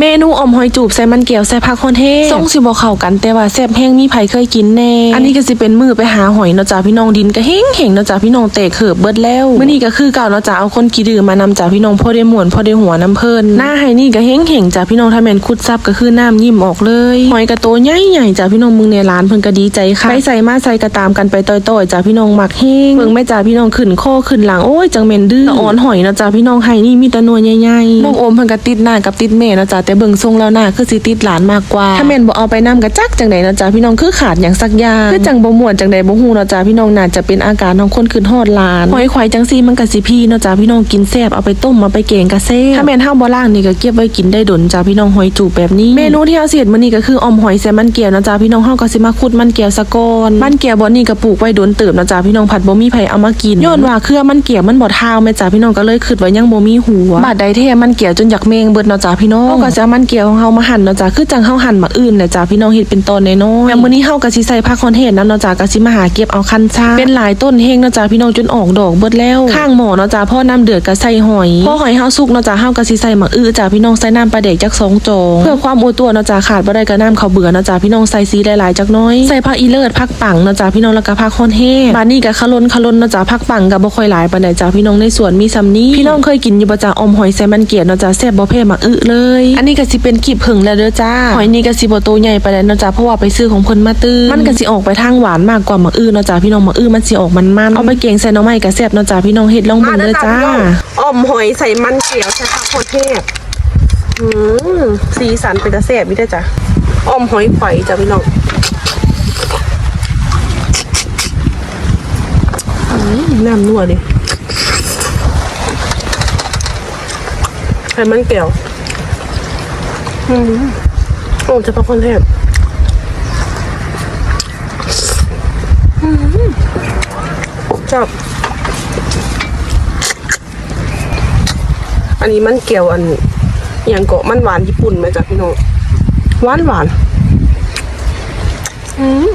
เมนูอมหอยจูบใส่มันเกี่ยวใส่ผักคอนเทศส่งสิบ่เข้ากันแต่ว่าแซ่บแห้งมีไผเคยกินแน่ อันนี้ก็สิเป็นมือไปหาหอยเนาะจ้าพี่น้องดินก็เฮงเฮงๆเนาะจ้าพี่น้องเตะเขิบเบิดแล้วมื้อนี้ก็คือเก่าเนาะจ้าเอาคนกี่ดื้อมานำจ้าพี่น้องพอได้ม่วนพอได้หัวน้ำเพิ่นหน้าไห้นี่ก็เฮงเฮงๆจ้าพี่น้องถ้าแม่นคุดซับก็คือน้ำยิ้มออกเลยหอยกระโตใหญ่ๆจ้าพี่น้องมึงในร้านเพิ่นก็ดีใจค่ะไปใส่มาใส่กระตามกันไปต่อยๆจ้าพี่น้องหมักเฮงเบิ่งแม่จ้าพี่น้องขึ้นโคขึ้นหลังโอ้ยจังแม่นดื้อละอ่อนหอยเนาะจ้าพี่น้องไห้นี่มีแตะนัวใหญ่ๆน้องโอมเพิ่นก็ติดหน้ากับติดแม่เนาะจ้าแต่เบิ่งทรงแล้วหน้าคือสิติดหลานมากกว่า ถ้าแม่นบ่เอาไปนํก็จักจังไดเนาะจ้าพี่น้องคือขาดหยังสักอย่างคือจังบ่ม่วนจังไดบ่ฮู้เนาะจ้าพี่น้องน่าจะเป็นอาการของคนขึ้นฮอดหลานหอยควายจังซี่มันก็สิพี่เนาะจ้าพี่น้องกินแซ่บเอาไปต้มมาไปแกงก็แซ่บถ้าแม่นเฮาบ่ล้างนี่ก็เก็บไว้กินได้ดนจ้าพี่น้องหอยจูบแบบนี้ เมนูที่เฮาสิเฮ็ดมื้อนี้ก็คือออมหอยใส่มันแก้วเนาะจ้าพี่น้องเฮาก็สิมาขุดมันแก้วซะก่อนมันแก้วบ่นี่ก็ปลูกไว้โดนเติบเนาะจ้าพี่น้องผัดบ่มีไผเอามากินย้อนว่าเครือมันแก้วมันบ่ทาวแม่จ้าพี่น้องก็เลยคิดว่ายังบ่มีหัวบาดใดแท้มันแก้วจนอยากเมงเบิดเนาะจ้าพี่น้องเฮาก็จะเอามันแก้วของเฮามาหั่นเนาะจ้าคือจังเฮาหั่นมาอื่นแหละจ้าพี่น้องเฮ็ดเป็นตอนน้อยๆแล้วมื้อนี้เฮาก็สิใส่ผักคอนเทศนำเนาะจ้าก็สิมาหาเก็บเอาคันชาเป็นหลายต้นเฮงเนาะจ้าพี่น้องจนออกดอกเบิดแล้วข้างหมอเนาะจ้าพ่อน้ำเดือดก็ใส่หอยพ่อหอยเฮาสุกเนาะจ้าเฮาก็สิใส่มักอื้อจ้าพี่น้องใส่น้ำปลาเด็กจักสองจอกเพื่อความอวตัวเนาะจ้าขาดบ่ได้ก็น้ำข้าวเบื่อเนาะจ้าพี่น้องใส่สีหลายๆจักน้อยใส่ผักอีเลิศผักปังเนาะจ้าพี่น้องแล้วก็ผักคอนเทศบาดนี้ก็ขะลนขะลนเนาะจ้าผักปังก็บ่ค่อยหลายปานใดจ้าพี่น้องในสวนมีซำนี้พี่น้องเคยกินอยู่บ่จ้าอมหอยใส่มันเกียดเนาะจ้าแซ่บบ่แพ้มักอื้อเลยอันนี้ก็สิเป็นกีบผึ่งแล้วเด้อจ้าหอยนี่ก็สิบ่โตใหญ่ปานใดเนาะจ้าเพราะว่าไปซื้อของเพิ่นมาตื้อมันก็สิออกไปทางหวานมากกว่าหมักอื้อเนาะจ้าพี่น้องหมักอื้อมันสิออกมันๆเอาไปแกงใส่หน่อไม้ก็แซ่บเนาะจ้าพี่น้องเฮ็ดลองเบิ่งเด้อจ้าออมหอยใส่มันเขียวใส่ผักโคเทศอืมสีสันเป็นตะแสบวิได้อจ้ะออมหอยไข่จ้ะพี่น้องอืมน้ำนัวดิใส่มันเกี่ยว อืมโอ้จะผักโคเทศอืมชอบอันนี้มันเกี่ยวอันอย่างเกาะมันหวานญี่ปุ่นไหมจ๊ะพี่น้องหวานหวาน อืม